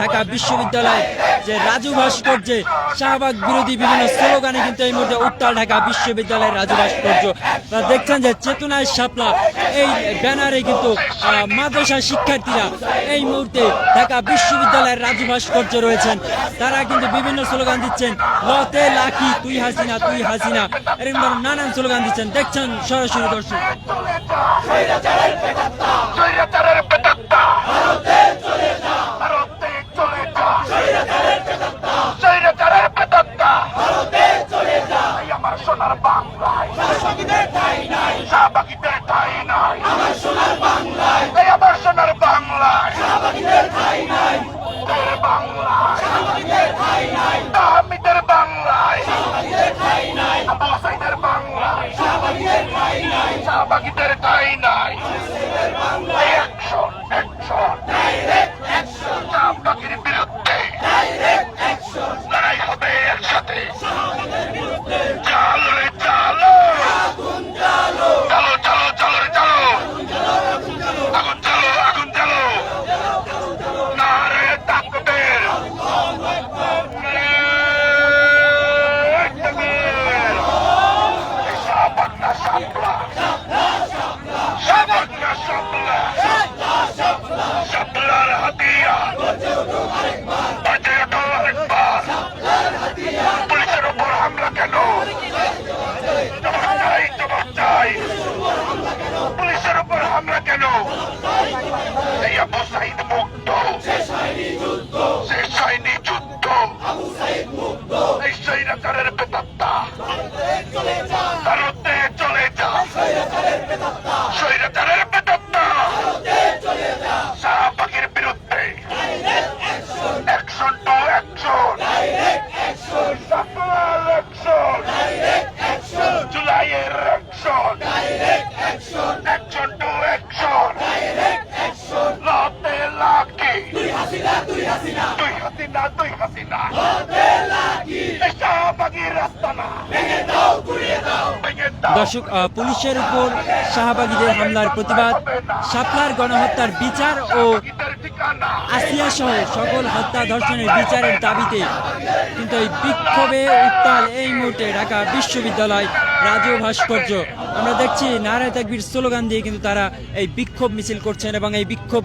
ঢাকা বিশ্ববিদ্যালয় যে রাজু ভাস্কর্যে শাহবাগ বিরোধী বিভিন্ন স্লোগানে কিন্তু এই মুহূর্তে উত্তাল ঢাকা বিশ্ববিদ্যালয়ের রাজু ভাস্কর্য। দেখছেন যে চেতনায় শাপলা এই ব্যানারে কিন্তু মাদ্রাসা শিক্ষার্থীরা এই মুহূর্তে ঢাকা বিশ্ববিদ্যালয়ের রাজু ভাস্কর্য রয়েছেন। তারা কিন্তু বিভিন্ন স্লোগান দিচ্ছেন, লতে লাকি তুই হাসিনা তুই হাসিনা। এরকম ধরনের নানান স্লোগান দিচ্ছেন। দেখছেন সরাসরি দর্শক স্বৈরাচারের পেটাত্তা ভারতে চলে যা স্বৈরাচারের পেটাত্তা এই আমার সোনার বাংলায় শাহবাগীদের ঠাই নাই এই আমার সোনার বাংলায় তোর বাংলায় আহমিদের বাংলায় আবু সাইদের বাংলায় শাহবাগীদের ঠাই নাই মুক্ত শাহবাগের রাস্তা না দর্শক পুলিশের উপর শাহবাগীদের হামলার প্রতিবাদ, শাপলার গণহত্যার বিচার ও আসিয়া সহ সকল হত্যা ধর্ষণের বিচারের দাবিতে কিন্তু এই বিক্ষোভে উত্তাল এই মুহূর্তে ঢাকা বিশ্ববিদ্যালয় রাজু ভাস্কর্য। আমরা দেখছি নারায় তাকবীর স্লোগান দিয়ে কিন্তু তারা এই বিক্ষোভ মিছিল করছেন এবং এই বিক্ষোভ